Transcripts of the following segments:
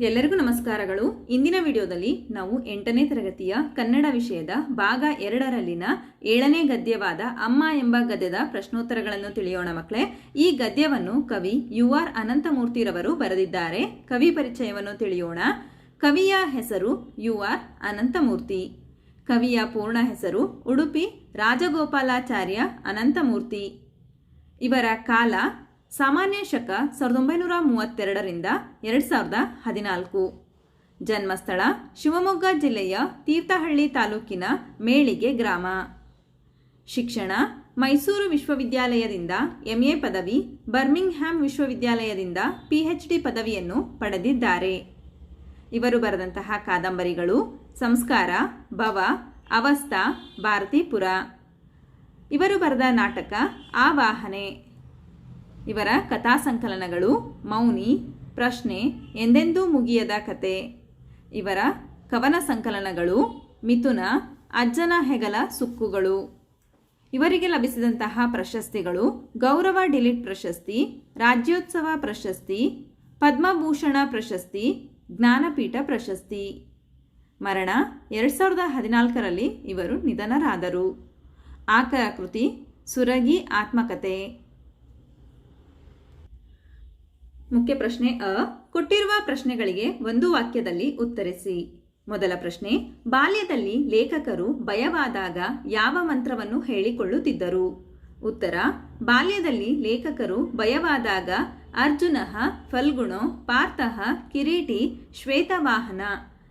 ಎಲ್ಲರಿಗೂ ನಮಸ್ಕಾರಗಳು. ಇಂದಿನ ವಿಡಿಯೋದಲ್ಲಿ ನಾವು ಎಂಟನೇ ತರಗತಿಯ ಕನ್ನಡ ವಿಷಯದ ಭಾಗ ಎರಡರಲ್ಲಿನ ಏಳನೇ ಗದ್ಯವಾದ ಅಮ್ಮ ಎಂಬ ಗದ್ಯದ ಪ್ರಶ್ನೋತ್ತರಗಳನ್ನು ತಿಳಿಯೋಣ ಮಕ್ಕಳೇ. ಈ ಗದ್ಯವನ್ನು ಕವಿ ಯು ಆರ್ ಅನಂತಮೂರ್ತಿರವರು ಬರೆದಿದ್ದಾರೆ. ಕವಿ ಪರಿಚಯವನ್ನು ತಿಳಿಯೋಣ. ಕವಿಯ ಹೆಸರು ಯು ಆರ್ ಅನಂತಮೂರ್ತಿ. ಕವಿಯ ಪೂರ್ಣ ಹೆಸರು ಉಡುಪಿ ರಾಜಗೋಪಾಲಾಚಾರ್ಯ ಅನಂತಮೂರ್ತಿ. ಇವರ ಕಾಲ ಸಾಮಾನ್ಯ ಶಕ ಸಾವಿರದ ಒಂಬೈನೂರ ಮೂವತ್ತೆರಡರಿಂದ ಎರಡು ಸಾವಿರದ ಹದಿನಾಲ್ಕು. ಜನ್ಮಸ್ಥಳ ಶಿವಮೊಗ್ಗ ಜಿಲ್ಲೆಯ ತೀರ್ಥಹಳ್ಳಿ ತಾಲೂಕಿನ ಮೇಳಿಗೆ ಗ್ರಾಮ. ಶಿಕ್ಷಣ ಮೈಸೂರು ವಿಶ್ವವಿದ್ಯಾಲಯದಿಂದ ಎಂಎ ಪದವಿ, ಬರ್ಮಿಂಗ್ಹ್ಯಾಮ್ ವಿಶ್ವವಿದ್ಯಾಲಯದಿಂದ ಪಿಎಚ್ಡಿ ಪದವಿಯನ್ನು ಪಡೆದಿದ್ದಾರೆ. ಇವರು ಬರೆದಂತಹ ಕಾದಂಬರಿಗಳು ಸಂಸ್ಕಾರ, ಭವ, ಅವಸ್ಥಾ, ಭಾರತೀಪುರ. ಇವರು ಬರೆದ ನಾಟಕ, ಆವಾಹನೆ. ಇವರ ಕಥಾ ಸಂಕಲನಗಳು ಮೌನಿ, ಪ್ರಶ್ನೆ, ಎಂದೆಂದೂ ಮುಗಿಯದ ಕತೆ. ಇವರ ಕವನ ಸಂಕಲನಗಳು ಮಿಥುನ, ಅಜ್ಜನ ಹೆಗಲ ಸುಕ್ಕುಗಳು. ಇವರಿಗೆ ಲಭಿಸಿದಂತಹ ಪ್ರಶಸ್ತಿಗಳು ಗೌರವ ಡಿಲಿಟ್ ಪ್ರಶಸ್ತಿ, ರಾಜ್ಯೋತ್ಸವ ಪ್ರಶಸ್ತಿ, ಪದ್ಮಭೂಷಣ ಪ್ರಶಸ್ತಿ, ಜ್ಞಾನಪೀಠ ಪ್ರಶಸ್ತಿ. ಮರಣ ಎರಡು ಸಾವಿರದ ಹದಿನಾಲ್ಕರಲ್ಲಿ ಇವರು ನಿಧನರಾದರು. ಆಕರ ಕೃತಿ, ಸುರಗಿ ಆತ್ಮಕತೆ. ಮುಖ್ಯ ಪ್ರಶ್ನೆ ಅ. ಕೊಟ್ಟಿರುವ ಪ್ರಶ್ನೆಗಳಿಗೆ ಒಂದು ವಾಕ್ಯದಲ್ಲಿ ಉತ್ತರಿಸಿ. ಮೊದಲ ಪ್ರಶ್ನೆ, ಬಾಲ್ಯದಲ್ಲಿ ಲೇಖಕರು ಭಯವಾದಾಗ ಯಾವ ಮಂತ್ರವನ್ನು ಹೇಳಿಕೊಳ್ಳುತ್ತಿದ್ದರು? ಉತ್ತರ, ಬಾಲ್ಯದಲ್ಲಿ ಲೇಖಕರು ಭಯವಾದಾಗ ಅರ್ಜುನ ಫಲ್ಗುಣೋ ಪಾರ್ಥಃ ಕಿರೀಟಿ ಶ್ವೇತವಾಹನ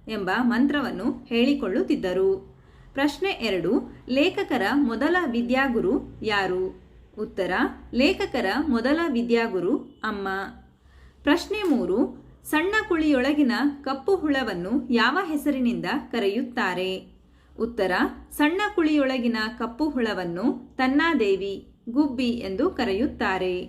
ಎಂಬ ಮಂತ್ರವನ್ನು ಹೇಳಿಕೊಳ್ಳುತ್ತಿದ್ದರು. ಪ್ರಶ್ನೆ ಎರಡು, ಲೇಖಕರ ಮೊದಲ ವಿದ್ಯಾಗುರು ಯಾರು? ಉತ್ತರ, ಲೇಖಕರ ಮೊದಲ ವಿದ್ಯಾಗುರು ಅಮ್ಮ. ಪ್ರಶ್ನೆ ಮೂರು, ಸಣ್ಣ ಕುಳಿಯೊಳಗಿನ ಕಪ್ಪು ಹುಳವನ್ನು ಯಾವ ಹೆಸರಿನಿಂದ ಕರೆಯುತ್ತಾರೆ? ಉತ್ತರ, ಸಣ್ಣ ಕುಳಿಯೊಳಗಿನ ಕಪ್ಪು ಹುಳವನ್ನು ತನ್ನಾದೇವಿ, ಗುಬ್ಬಿ ಎಂದು ಕರೆಯುತ್ತಾರೆ.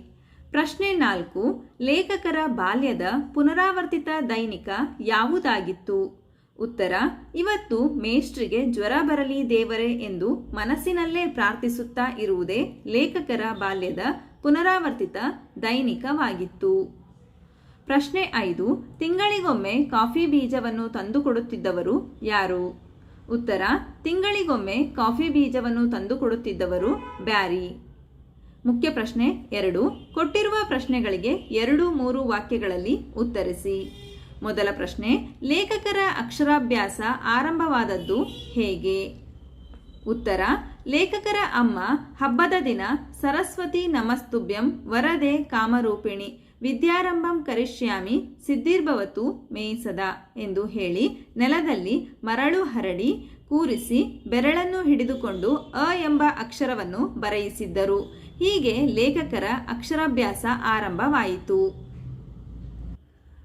ಪ್ರಶ್ನೆ ನಾಲ್ಕು, ಲೇಖಕರ ಬಾಲ್ಯದ ಪುನರಾವರ್ತಿತ ದೈನಿಕ ಯಾವುದಾಗಿತ್ತು? ಉತ್ತರ, ಇವತ್ತು ಮೇಷ್ಟ್ರಿಗೆ ಜ್ವರ ಬರಲಿ ದೇವರೇ ಎಂದು ಮನಸ್ಸಿನಲ್ಲೇ ಪ್ರಾರ್ಥಿಸುತ್ತಾ ಇರುವುದೇ ಲೇಖಕರ ಬಾಲ್ಯದ ಪುನರಾವರ್ತಿತ ದೈನಿಕವಾಗಿತ್ತು. ಪ್ರಶ್ನೆ ಐದು, ತಿಂಗಳಿಗೊಮ್ಮೆ ಕಾಫಿ ಬೀಜವನ್ನು ತಂದುಕೊಡುತ್ತಿದ್ದವರು ಯಾರು? ಉತ್ತರ, ತಿಂಗಳಿಗೊಮ್ಮೆ ಕಾಫಿ ಬೀಜವನ್ನು ತಂದುಕೊಡುತ್ತಿದ್ದವರು ಬ್ಯಾರಿ. ಮುಖ್ಯ ಪ್ರಶ್ನೆ ಎರಡು, ಕೊಟ್ಟಿರುವ ಪ್ರಶ್ನೆಗಳಿಗೆ ಎರಡು, ಮೂರು ವಾಕ್ಯಗಳಲ್ಲಿ ಉತ್ತರಿಸಿ. ಮೊದಲ ಪ್ರಶ್ನೆ, ಲೇಖಕರ ಅಕ್ಷರಾಭ್ಯಾಸ ಆರಂಭವಾದದ್ದು ಹೇಗೆ? ಉತ್ತರ, ಲೇಖಕರ ಅಮ್ಮ ಹಬ್ಬದ ದಿನ ಸರಸ್ವತಿ ನಮಸ್ತುಭ್ಯಂ ವರದೆ ಕಾಮರೂಪಿಣಿ ವಿದ್ಯಾರಂಭಂ ಕರಿಷ್ಯಾಮಿ ಸಿದ್ಧಿರ್ಭವತು ಮೇಯಿಸದ ಎಂದು ಹೇಳಿ ನೆಲದಲ್ಲಿ ಮರಳು ಹರಡಿ ಕೂರಿಸಿ ಬೆರಳನ್ನು ಹಿಡಿದುಕೊಂಡು ಅ ಎಂಬ ಅಕ್ಷರವನ್ನು ಬರೆಯಿಸಿದ್ದರು. ಹೀಗೆ ಲೇಖಕರ ಅಕ್ಷರಾಭ್ಯಾಸ ಆರಂಭವಾಯಿತು.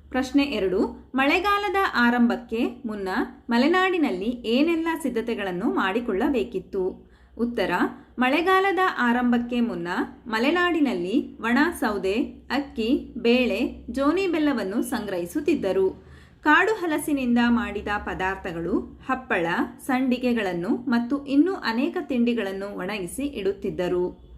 ಪ್ರಶ್ನೆ ಎರಡು. ಮಳೆಗಾಲದ ಆರಂಭಕ್ಕೆ ಮುನ್ನ ಮಲೆನಾಡಿನಲ್ಲಿ ಏನೆಲ್ಲ ಸಿದ್ಧತೆಗಳನ್ನು ಮಾಡಿಕೊಳ್ಳಬೇಕಿತ್ತು? ಉತ್ತರ, ಮಳೆಗಾಲದ ಆರಂಭಕ್ಕೆ ಮುನ್ನ ಮಲೆನಾಡಿನಲ್ಲಿ ಒಣ ಸೌದೆ, ಅಕ್ಕಿ, ಬೇಳೆ, ಜೋನಿ ಬೆಲ್ಲವನ್ನು ಸಂಗ್ರಹಿಸುತ್ತಿದ್ದರು. ಕಾಡು ಹಲಸಿನಿಂದ ಮಾಡಿದ ಪದಾರ್ಥಗಳು ಹಪ್ಪಳ, ಸಂಡಿಗೆಗಳನ್ನು ಮತ್ತು ಇನ್ನೂ ಅನೇಕ ತಿಂಡಿಗಳನ್ನು ಒಣಗಿಸಿ ಇಡುತ್ತಿದ್ದರು.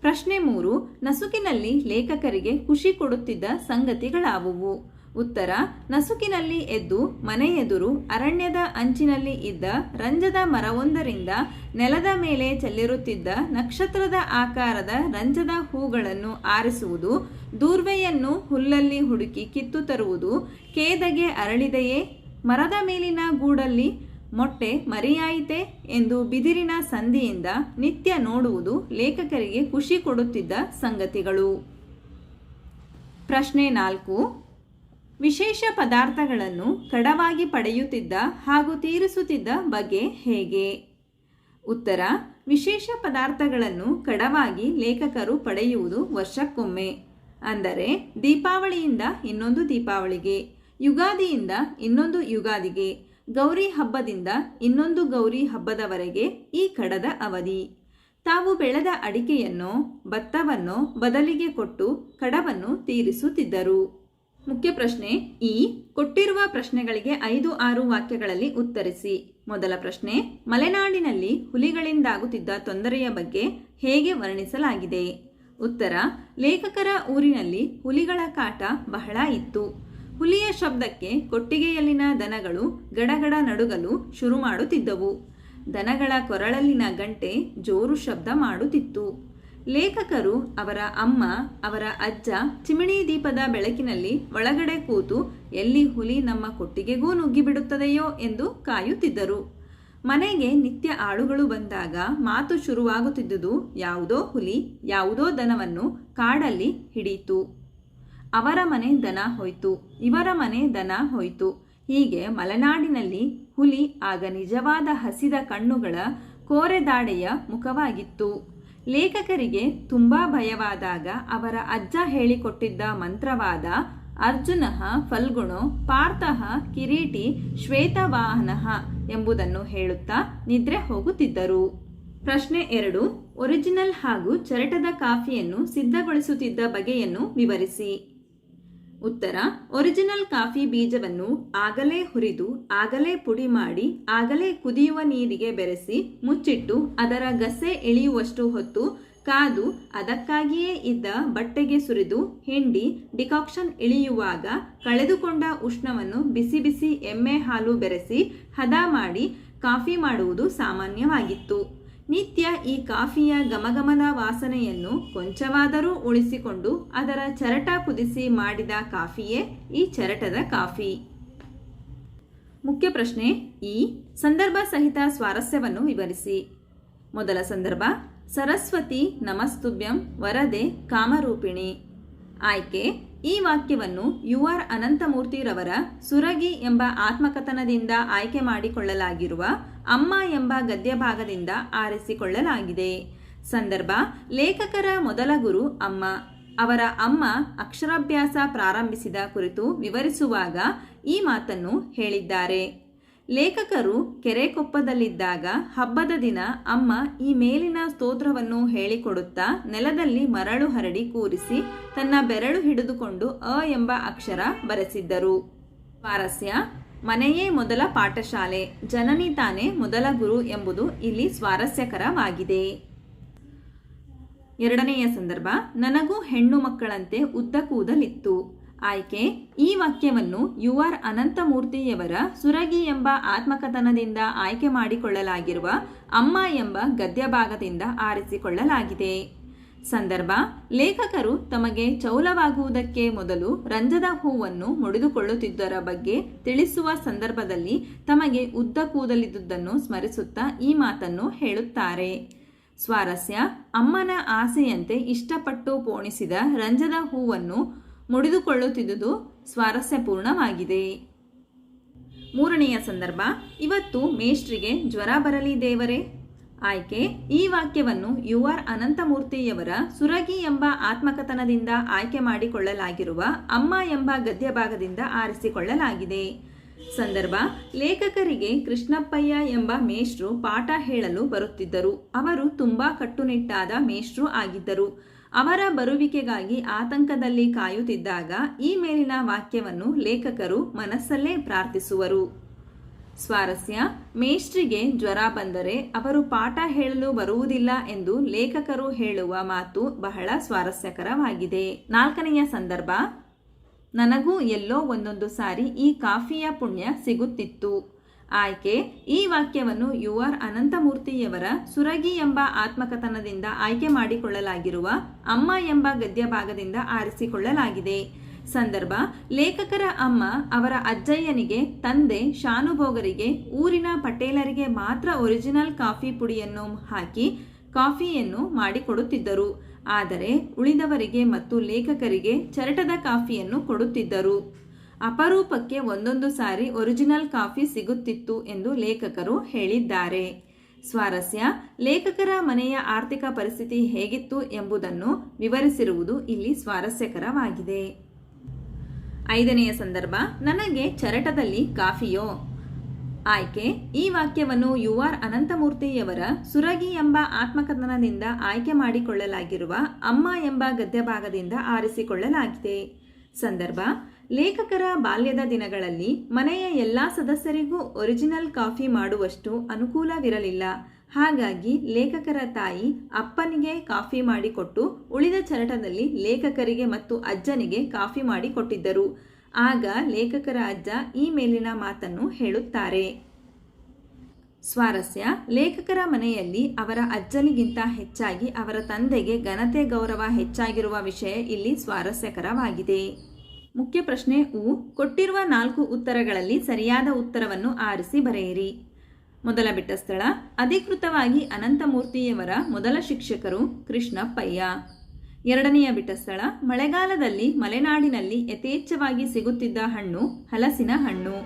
ಪ್ರಶ್ನೆ ಮೂರು, ನಸುಕಿನಲ್ಲಿ ಲೇಖಕರಿಗೆ ಖುಷಿ ಕೊಡುತ್ತಿದ್ದ ಸಂಗತಿಗಳಾವುವು? ಉತ್ತರ, ನಸುಕಿನಲ್ಲಿ ಎದ್ದು ಮನೆಯೆದುರು ಅರಣ್ಯದ ಅಂಚಿನಲ್ಲಿ ಇದ್ದ ರಂಜದ ಮರವೊಂದರಿಂದ ನೆಲದ ಮೇಲೆ ಚೆಲ್ಲಿರುತ್ತಿದ್ದ ನಕ್ಷತ್ರದ ಆಕಾರದ ರಂಜದ ಹೂಗಳನ್ನು ಆರಿಸುವುದು, ದೂರ್ವೆಯನ್ನು ಹುಲ್ಲಲ್ಲಿ ಹುಡುಕಿ ಕಿತ್ತು ತರುವುದು, ಕೇದಗೆ ಅರಳಿದೆಯೇ, ಮರದ ಮೇಲಿನ ಗೂಡಲ್ಲಿ ಮೊಟ್ಟೆ ಮರಿಯಾಯಿತೆ ಎಂದು ಬಿದಿರಿನ ಸಂಧಿಯಿಂದ ನಿತ್ಯ ನೋಡುವುದು ಲೇಖಕರಿಗೆ ಖುಷಿ ಕೊಡುತ್ತಿದ್ದ ಸಂಗತಿಗಳು. ಪ್ರಶ್ನೆ ನಾಲ್ಕು ವಿಶೇಷ ಪದಾರ್ಥಗಳನ್ನು ಕಡವಾಗಿ ಪಡೆಯುತ್ತಿದ್ದ ಹಾಗೂ ತೀರಿಸುತ್ತಿದ್ದ ಬಗೆ ಹೇಗೆ? ಉತ್ತರ, ವಿಶೇಷ ಪದಾರ್ಥಗಳನ್ನು ಕಡವಾಗಿ ಲೇಖಕರು ಪಡೆಯುವುದು ವರ್ಷಕ್ಕೊಮ್ಮೆ. ಅಂದರೆ, ದೀಪಾವಳಿಯಿಂದ ಇನ್ನೊಂದು ದೀಪಾವಳಿಗೆ, ಯುಗಾದಿಯಿಂದ ಇನ್ನೊಂದು ಯುಗಾದಿಗೆ, ಗೌರಿ ಹಬ್ಬದಿಂದ ಇನ್ನೊಂದು ಗೌರಿ ಹಬ್ಬದವರೆಗೆ ಈ ಕಡದ ಅವಧಿ. ತಾವು ಬೆಳೆದ ಅಡಿಕೆಯನ್ನು, ಭತ್ತವನ್ನು ಬದಲಿಗೆ ಕೊಟ್ಟು ಕಡವನ್ನು ತೀರಿಸುತ್ತಿದ್ದರು. ಮುಖ್ಯ ಪ್ರಶ್ನೆ ಈ ಕೊಟ್ಟಿರುವ ಪ್ರಶ್ನೆಗಳಿಗೆ ಐದು ಆರು ವಾಕ್ಯಗಳಲ್ಲಿ ಉತ್ತರಿಸಿ. ಮೊದಲ ಪ್ರಶ್ನೆ, ಮಲೆನಾಡಿನಲ್ಲಿ ಹುಲಿಗಳಿಂದಾಗುತ್ತಿದ್ದ ತೊಂದರೆಯ ಬಗ್ಗೆ ಹೇಗೆ ವರ್ಣಿಸಲಾಗಿದೆ? ಉತ್ತರ, ಲೇಖಕರ ಊರಿನಲ್ಲಿ ಹುಲಿಗಳ ಕಾಟ ಬಹಳ ಇತ್ತು. ಹುಲಿಯ ಶಬ್ದಕ್ಕೆ ಕೊಟ್ಟಿಗೆಯಲ್ಲಿನ ದನಗಳು ಗಡಗಡ ನಡುಗಲು ಶುರು ಮಾಡುತ್ತಿದ್ದವು ದನಗಳ ಕೊರಳಲ್ಲಿನ ಗಂಟೆ ಜೋರು ಶಬ್ದ ಮಾಡುತ್ತಿತ್ತು. ಲೇಖಕರು ಅವರ ಅಮ್ಮ, ಅವರ ಅಜ್ಜ ಚಿಮಿಣಿ ದೀಪದ ಬೆಳಕಿನಲ್ಲಿ ಒಳಗಡೆ ಕೂತು, ಎಲ್ಲಿ ಹುಲಿ ನಮ್ಮ ಕೊಟ್ಟಿಗೆಗೂ ನುಗ್ಗಿಬಿಡುತ್ತದೆಯೋ ಎಂದು ಕಾಯುತ್ತಿದ್ದರು. ಮನೆಗೆ ನಿತ್ಯ ಆಳುಗಳು ಬಂದಾಗ ಮಾತು ಶುರುವಾಗುತ್ತಿದ್ದುದು ಯಾವುದೋ ಹುಲಿ, ಯಾವುದೋ ದನವನ್ನು ಕಾಡಲ್ಲಿ ಹಿಡಿಯಿತು. ಅವರ ಮನೆ ದನ ಹೋಯ್ತು, ಇವರ ಮನೆ ದನ ಹೋಯ್ತು. ಹೀಗೆ ಮಲೆನಾಡಿನಲ್ಲಿ ಹುಲಿ ಆಗ ನಿಜವಾದ ಹಸಿದ ಕಣ್ಣುಗಳ ಕೋರೆದಾಡೆಯ ಮುಖವಾಗಿತ್ತು. ಲೇಖಕರಿಗೆ ತುಂಬ ಭಯವಾದಾಗ ಅವರ ಅಜ್ಜ ಹೇಳಿಕೊಟ್ಟಿದ್ದ ಮಂತ್ರವಾದ ಅರ್ಜುನಃ ಫಲ್ಗುಣೋ ಪಾರ್ಥಃ ಕಿರೀಟಿ ಶ್ವೇತವಾಹನಃ ಎಂಬುದನ್ನು ಹೇಳುತ್ತಾ ನಿದ್ರೆ ಹೋಗುತ್ತಿದ್ದರು. ಪ್ರಶ್ನೆ ಎರಡು, ಒರಿಜಿನಲ್ ಹಾಗೂ ಚರಟದ ಕಾಫಿಯನ್ನು ಸಿದ್ಧಗೊಳಿಸುತ್ತಿದ್ದ ಬಗೆಯನ್ನು ವಿವರಿಸಿ. ಉತ್ತರ, ಒರಿಜಿನಲ್ ಕಾಫಿ ಬೀಜವನ್ನು ಆಗಲೇ ಹುರಿದು, ಆಗಲೇ ಪುಡಿ ಮಾಡಿ, ಆಗಲೇ ಕುದಿಯುವ ನೀರಿಗೆ ಬೆರೆಸಿ, ಮುಚ್ಚಿಟ್ಟು, ಅದರ ಗಸೆ ಇಳಿಯುವಷ್ಟು ಹೊತ್ತು ಕಾದು, ಅದಕ್ಕಾಗಿಯೇ ಇದ್ದ ಬಟ್ಟೆಗೆ ಸುರಿದು, ಹಿಂಡಿ, ಡಿಕಾಕ್ಷನ್ ಇಳಿಯುವಾಗ ಕಳೆದುಕೊಂಡ ಉಷ್ಣವನ್ನು ಬಿಸಿ ಬಿಸಿ ಎಮ್ಮೆ ಹಾಲು ಬೆರೆಸಿ ಹದ ಮಾಡಿ ಕಾಫಿ ಮಾಡುವುದು ಸಾಮಾನ್ಯವಾಗಿತ್ತು. ನಿತ್ಯ ಈ ಕಾಫಿಯ ಗಮಗಮದ ವಾಸನೆಯನ್ನು ಕೊಂಚವಾದರೂ ಉಳಿಸಿಕೊಂಡು ಅದರ ಚರಟ ಕುದಿಸಿ ಮಾಡಿದ ಕಾಫಿಯೇ ಈ ಚರಟದ ಕಾಫಿ. ಮುಖ್ಯ ಪ್ರಶ್ನೆ ಈ ಸಂದರ್ಭ ಸಹಿತ ಸ್ವಾರಸ್ಯವನ್ನು ವಿವರಿಸಿ. ಮೊದಲ ಸಂದರ್ಭ, ಸರಸ್ವತಿ ನಮಸ್ತುಭ್ಯಂ ವರದೆ ಕಾಮರೂಪಿಣಿ. ಆಯ್ಕೆ, ಈ ವಾಕ್ಯವನ್ನು ಯು ಆರ್ ಅನಂತಮೂರ್ತಿರವರ ಸುರಗಿ ಎಂಬ ಆತ್ಮಕಥನದಿಂದ ಆಯ್ಕೆ ಮಾಡಿಕೊಳ್ಳಲಾಗಿರುವ ಅಮ್ಮ ಎಂಬ ಗದ್ಯಭಾಗದಿಂದ ಆರಿಸಿಕೊಳ್ಳಲಾಗಿದೆ. ಸಂದರ್ಭ, ಲೇಖಕರ ಮೊದಲ ಗುರು ಅಮ್ಮ. ಅವರ ಅಮ್ಮ ಅಕ್ಷರಾಭ್ಯಾಸ ಪ್ರಾರಂಭಿಸಿದ ಕುರಿತು ವಿವರಿಸುವಾಗ ಈ ಮಾತನ್ನು ಹೇಳಿದ್ದಾರೆ. ಲೇಖಕರು ಕೆರೆಕೊಪ್ಪದಲ್ಲಿದ್ದಾಗ ಹಬ್ಬದ ದಿನ ಅಮ್ಮ ಈ ಮೇಲಿನ ಸ್ತೋತ್ರವನ್ನು ಹೇಳಿಕೊಡುತ್ತಾ ನೆಲದಲ್ಲಿ ಮರಳು ಹರಡಿ ಕೂರಿಸಿ ತನ್ನ ಬೆರಳು ಹಿಡಿದುಕೊಂಡು ಅ ಎಂಬ ಅಕ್ಷರ ಬರೆಸಿದ್ದರು. ಸ್ವಾರಸ್ಯ ಮನೆಯೇ ಮೊದಲ ಪಾಠಶಾಲೆ, ಜನನಿ ತಾನೇ ಮೊದಲ ಗುರು ಎಂಬುದು ಇಲ್ಲಿ ಸ್ವಾರಸ್ಯಕರವಾಗಿದೆ. ಎರಡನೆಯ ಸಂದರ್ಭ, ನನಗೂ ಹೆಣ್ಣು ಮಕ್ಕಳಂತೆ ಉದ್ದ ಕೂದಲಿತ್ತು. ಆಯ್ಕೆ, ಈ ವಾಕ್ಯವನ್ನು ಯು ಆರ್ ಅನಂತಮೂರ್ತಿಯವರ ಸುರಗಿ ಎಂಬ ಆತ್ಮಕಥನದಿಂದ ಆಯ್ಕೆ ಮಾಡಿಕೊಳ್ಳಲಾಗಿರುವ ಅಮ್ಮ ಎಂಬ ಗದ್ಯಭಾಗದಿಂದ ಆರಿಸಿಕೊಳ್ಳಲಾಗಿದೆ. ಸಂದರ್ಭ, ಲೇಖಕರು ತಮಗೆ ಚೌಲವಾಗುವುದಕ್ಕೆ ಮೊದಲು ರಂಜದ ಹೂವನ್ನು ಮುಡಿದುಕೊಳ್ಳುತ್ತಿದ್ದರ ಬಗ್ಗೆ ತಿಳಿಸುವ ಸಂದರ್ಭದಲ್ಲಿ ತಮಗೆ ಉದ್ದ ಕೂದಲಿದ್ದುದನ್ನು ಸ್ಮರಿಸುತ್ತಾ ಈ ಮಾತನ್ನು ಹೇಳುತ್ತಾರೆ. ಸ್ವಾರಸ್ಯ, ಅಮ್ಮನ ಆಸೆಯಂತೆ ಇಷ್ಟಪಟ್ಟು ಪೋಣಿಸಿದ ರಂಜದ ಹೂವನ್ನು ಮುಡಿದುಕೊಳ್ಳುತ್ತಿದ್ದುದು ಸ್ವಾರಸ್ಯಪೂರ್ಣವಾಗಿದೆ. ಮೂರನೆಯ ಸಂದರ್ಭ, ಇವತ್ತು ಮೇಷ್ಟ್ರಿಗೆ ಜ್ವರ ಬರಲಿ ದೇವರೇ. ಆಯ್ಕೆ, ಈ ವಾಕ್ಯವನ್ನು ಯು ಆರ್ ಅನಂತಮೂರ್ತಿಯವರ ಸುರಗಿ ಎಂಬ ಆತ್ಮಕಥನದಿಂದ ಆಯ್ಕೆ ಮಾಡಿಕೊಳ್ಳಲಾಗಿರುವ ಅಮ್ಮ ಎಂಬ ಗದ್ಯಭಾಗದಿಂದ ಆರಿಸಿಕೊಳ್ಳಲಾಗಿದೆ. ಸಂದರ್ಭ, ಲೇಖಕರಿಗೆ ಕೃಷ್ಣಪ್ಪಯ್ಯ ಎಂಬ ಮೇಷ್ಟ್ರು ಪಾಠ ಹೇಳಲು ಬರುತ್ತಿದ್ದರು. ಅವರು ತುಂಬಾ ಕಟ್ಟುನಿಟ್ಟಾದ ಮೇಷ್ಟ್ರು ಆಗಿದ್ದರು. ಅವರ ಬರುವಿಕೆಗಾಗಿ ಆತಂಕದಲ್ಲಿ ಕಾಯುತ್ತಿದ್ದಾಗ ಈ ಮೇಲಿನ ವಾಕ್ಯವನ್ನು ಲೇಖಕರು ಮನಸ್ಸಲ್ಲೇ ಪ್ರಾರ್ಥಿಸುವರು. ಸ್ವಾರಸ್ಯ, ಮೇಷ್ಟ್ರಿಗೆ ಜ್ವರ ಬಂದರೆ ಅವರು ಪಾಠ ಹೇಳಲು ಬರುವುದಿಲ್ಲ ಎಂದು ಲೇಖಕರು ಹೇಳುವ ಮಾತು ಬಹಳ ಸ್ವಾರಸ್ಯಕರವಾಗಿದೆ. ನಾಲ್ಕನೆಯ ಸಂದರ್ಭ, ನನಗೂ ಎಲ್ಲೋ ಒಂದೊಂದು ಸಾರಿ ಈ ಕಾಫಿಯ ಪುಣ್ಯ ಸಿಗುತ್ತಿತ್ತು. ಆಯ್ಕೆ, ಈ ವಾಕ್ಯವನ್ನು ಯು ಆರ್ ಅನಂತಮೂರ್ತಿಯವರ ಸುರಗಿ ಎಂಬ ಆತ್ಮಕಥನದಿಂದ ಆಯ್ಕೆ ಮಾಡಿಕೊಳ್ಳಲಾಗಿರುವ ಅಮ್ಮ ಎಂಬ ಗದ್ಯಭಾಗದಿಂದ ಆರಿಸಿಕೊಳ್ಳಲಾಗಿದೆ. ಸಂದರ್ಭ, ಲೇಖಕರ ಅಮ್ಮ ಅವರ ಅಜ್ಜಯ್ಯನಿಗೆ ತಂದೆ ಶಾನುಭೋಗರಿಗೆ, ಊರಿನ ಪಟೇಲರಿಗೆ ಮಾತ್ರ ಒರಿಜಿನಲ್ ಕಾಫಿ ಪುಡಿಯನ್ನು ಹಾಕಿ ಕಾಫಿಯನ್ನು ಮಾಡಿಕೊಡುತ್ತಿದ್ದರು. ಆದರೆ ಉಳಿದವರಿಗೆ ಮತ್ತು ಲೇಖಕರಿಗೆ ಚರಟದ ಕಾಫಿಯನ್ನು ಕೊಡುತ್ತಿದ್ದರು. ಅಪರೂಪಕ್ಕೆ ಒಂದೊಂದು ಸಾರಿ ಒರಿಜಿನಲ್ ಕಾಫಿ ಸಿಗುತ್ತಿತ್ತು ಎಂದು ಲೇಖಕರು ಹೇಳಿದ್ದಾರೆ. ಸ್ವಾರಸ್ಯ, ಲೇಖಕರ ಮನೆಯ ಆರ್ಥಿಕ ಪರಿಸ್ಥಿತಿ ಹೇಗಿತ್ತು ಎಂಬುದನ್ನು ವಿವರಿಸಿರುವುದು ಇಲ್ಲಿ ಸ್ವಾರಸ್ಯಕರವಾಗಿದೆ. ಐದನೆಯ ಸಂದರ್ಭ, ನನಗೆ ಚರಟದಲ್ಲಿ ಕಾಫಿಯೋ? ಆಯ್ಕೆ, ಈ ವಾಕ್ಯವನ್ನು ಯು ಆರ್ ಅನಂತಮೂರ್ತಿಯವರ ಸುರಗಿ ಎಂಬ ಆತ್ಮಕಥನದಿಂದ ಆಯ್ಕೆ ಮಾಡಿಕೊಳ್ಳಲಾಗಿರುವ ಅಮ್ಮ ಎಂಬ ಗದ್ಯಭಾಗದಿಂದ ಆರಿಸಿಕೊಳ್ಳಲಾಗಿದೆ. ಸಂದರ್ಭ ಲೇಖಕರ ಬಾಲ್ಯದ ದಿನಗಳಲ್ಲಿ ಮನೆಯ ಎಲ್ಲ ಸದಸ್ಯರಿಗೂ ಒರಿಜಿನಲ್ ಕಾಫಿ ಮಾಡುವಷ್ಟು ಅನುಕೂಲವಿರಲಿಲ್ಲ. ಹಾಗಾಗಿ ಲೇಖಕರ ತಾಯಿ ಅಪ್ಪನಿಗೆ ಕಾಫಿ ಮಾಡಿಕೊಟ್ಟು ಉಳಿದ ಚರಟದಲ್ಲಿ ಲೇಖಕರಿಗೆ ಮತ್ತು ಅಜ್ಜನಿಗೆ ಕಾಫಿ ಮಾಡಿಕೊಟ್ಟಿದ್ದರು. ಆಗ ಲೇಖಕರ ಅಜ್ಜ ಈ ಮೇಲಿನ ಮಾತನ್ನು ಹೇಳುತ್ತಾರೆ. ಸ್ವಾರಸ್ಯ, ಲೇಖಕರ ಮನೆಯಲ್ಲಿ ಅವರ ಅಜ್ಜನಿಗಿಂತ ಹೆಚ್ಚಾಗಿ ಅವರ ತಂದೆಗೆ ಘನತೆ ಗೌರವ ಹೆಚ್ಚಾಗಿರುವ ವಿಷಯ ಇಲ್ಲಿ ಸ್ವಾರಸ್ಯಕರವಾಗಿದೆ. ಮುಖ್ಯ ಪ್ರಶ್ನೆ ಉ. ಕೊಟ್ಟಿರುವ ನಾಲ್ಕು ಉತ್ತರಗಳಲ್ಲಿ ಸರಿಯಾದ ಉತ್ತರವನ್ನು ಆರಿಸಿ ಬರೆಯಿರಿ. ಮೊದಲ ಬಿಟ್ಟ ಸ್ಥಳ. ಅಧಿಕೃತವಾಗಿ ಅನಂತಮೂರ್ತಿಯವರ ಮೊದಲ ಶಿಕ್ಷಕರು ಕೃಷ್ಣಪ್ಪಯ್ಯ. ಎರಡನೆಯ ಬಿಟ್ಟ ಸ್ಥಳ. ಮಳೆಗಾಲದಲ್ಲಿ ಮಲೆನಾಡಿನಲ್ಲಿ ಯಥೇಚ್ಛವಾಗಿ ಸಿಗುತ್ತಿದ್ದ ಹಣ್ಣು ಹಲಸಿನ ಹಣ್ಣು.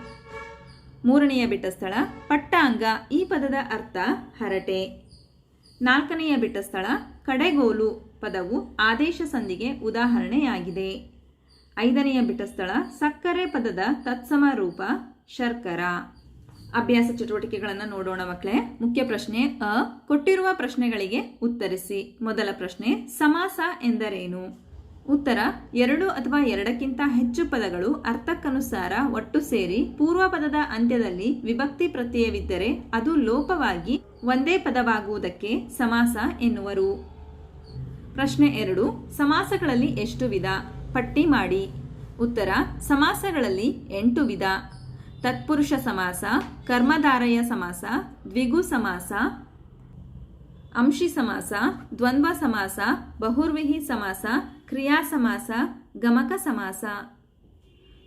ಮೂರನೆಯ ಬಿಟ್ಟ ಸ್ಥಳ. ಪಟ್ಟಾಂಗ. ಈ ಪದದ ಅರ್ಥ ಹರಟೆ. ನಾಲ್ಕನೆಯ ಬಿಟ್ಟ ಸ್ಥಳ. ಕಡೆಗೋಲು. ಪದವು ಆದೇಶ ಸಂಧಿಗೆ ಉದಾಹರಣೆಯಾಗಿದೆ. ಐದನೆಯ ಬಿಟಸ್ಥಳ ಸ್ಥಳ ಸಕ್ಕರೆ ಪದದ ತತ್ಸಮ ರೂಪ ಶರ್ಕರ. ಅಭ್ಯಾಸ ಚಟುವಟಿಕೆಗಳನ್ನು ನೋಡೋಣ ಮಕ್ಕಳೇ ಮುಖ್ಯ ಪ್ರಶ್ನೆ ಅ. ಕೊಟ್ಟಿರುವ ಪ್ರಶ್ನೆಗಳಿಗೆ ಉತ್ತರಿಸಿ. ಮೊದಲ ಪ್ರಶ್ನೆ, ಸಮಾಸ ಎಂದರೇನು? ಉತ್ತರ, ಎರಡು ಅಥವಾ ಎರಡಕ್ಕಿಂತ ಹೆಚ್ಚು ಪದಗಳು ಅರ್ಥಕ್ಕನುಸಾರ ಒಟ್ಟು ಸೇರಿ ಪೂರ್ವ ಪದದ ಅಂತ್ಯದಲ್ಲಿ ವಿಭಕ್ತಿ ಪ್ರತ್ಯಯವಿದ್ದರೆ ಅದು ಲೋಪವಾಗಿ ಒಂದೇ ಪದವಾಗುವುದಕ್ಕೆ ಸಮಾಸ ಎನ್ನುವರು. ಪ್ರಶ್ನೆ ಎರಡು, ಸಮಾಸಗಳಲ್ಲಿ ಎಷ್ಟು ವಿಧ? ಪಟ್ಟಿ ಮಾಡಿ. ಉತ್ತರ, ಸಮಾಸಗಳಲ್ಲಿ ಎಂಟು ವಿಧ. ತತ್ಪುರುಷ ಸಮಾಸ, ಕರ್ಮಧಾರಯ ಸಮಾಸ, ದ್ವಿಗು ಸಮಾಸ, ಅಂಶಿ ಸಮಾಸ, ದ್ವಂದ್ವ ಸಮಾಸ, ಬಹುರ್ವಿಹಿ ಸಮಾಸ, ಕ್ರಿಯಾ ಸಮಾಸ, ಗಮಕ ಸಮಾಸ.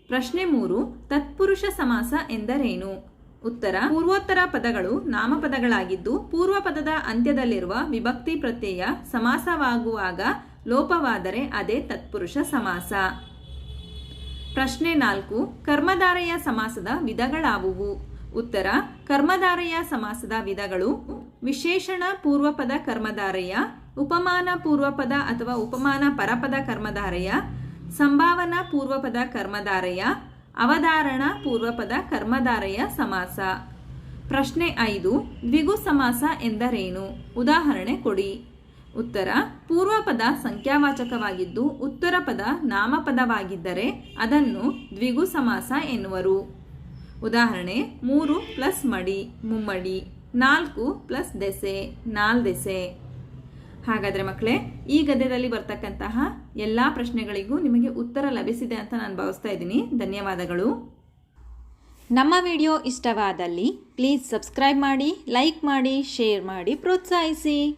ಪ್ರಶ್ನೆ ಮೂರು, ತತ್ಪುರುಷ ಸಮಾಸ ಎಂದರೇನು? ಉತ್ತರ, ಪೂರ್ವೋತ್ತರ ಪದಗಳು ನಾಮಪದಗಳಾಗಿದ್ದು ಪೂರ್ವ ಪದದ ಅಂತ್ಯದಲ್ಲಿರುವ ವಿಭಕ್ತಿ ಪ್ರತ್ಯಯ ಸಮಾಸವಾಗುವಾಗ ಲೋಪವಾದರೆ ಅದೇ ತತ್ಪುರುಷ ಸಮಾಸ. ಪ್ರಶ್ನೆ ನಾಲ್ಕು, ಕರ್ಮಧಾರೆಯ ಸಮಾಸದ ವಿಧಗಳಾವುವು? ಉತ್ತರ, ಕರ್ಮಧಾರೆಯ ಸಮಾಸದ ವಿಧಗಳು ವಿಶೇಷಣ ಪೂರ್ವಪದ ಕರ್ಮಧಾರೆಯ, ಉಪಮಾನ ಪೂರ್ವಪದ ಅಥವಾ ಉಪಮಾನ ಪರಪದ ಕರ್ಮಧಾರೆಯ, ಸಂಭಾವನಾ ಪೂರ್ವಪದ ಕರ್ಮಧಾರೆಯ, ಅವಧಾರಣ ಪೂರ್ವಪದ ಕರ್ಮಧಾರೆಯ ಸಮಾಸ. ಪ್ರಶ್ನೆ ಐದು, ದ್ವಿಗು ಸಮಾಸ ಎಂದರೇನು? ಉದಾಹರಣೆ ಕೊಡಿ. ಉತ್ತರ ಪೂರ್ವ ಪದ ಸಂಖ್ಯಾವಾಚಕವಾಗಿದ್ದು ಉತ್ತರ ಪದ ನಾಮಪದವಾಗಿದ್ದರೆ ಅದನ್ನು ದ್ವಿಗು ಸಮಾಸ ಎನ್ನುವರು. ಉದಾಹರಣೆ, ಮೂರು ಪ್ಲಸ್ ಮಡಿ, ಮುಮ್ಮಡಿ, ನಾಲ್ಕು ಪ್ಲಸ್ ದೆಸೆ ನಾಲ್ದೆಸೆ ಹಾಗಾದರೆ ಮಕ್ಕಳೇ, ಈ ಗದ್ಯದಲ್ಲಿ ಬರ್ತಕ್ಕಂತಹ ಎಲ್ಲ ಪ್ರಶ್ನೆಗಳಿಗೂ ನಿಮಗೆ ಉತ್ತರ ಲಭಿಸಿದೆ ಅಂತ ನಾನು ಭಾವಿಸ್ತಾ ಇದ್ದೀನಿ. ಧನ್ಯವಾದಗಳು. ನಮ್ಮ ವಿಡಿಯೋ ಇಷ್ಟವಾದಲ್ಲಿ ಪ್ಲೀಸ್ ಸಬ್ಸ್ಕ್ರೈಬ್ ಮಾಡಿ, ಲೈಕ್ ಮಾಡಿ, ಶೇರ್ ಮಾಡಿ, ಪ್ರೋತ್ಸಾಹಿಸಿ.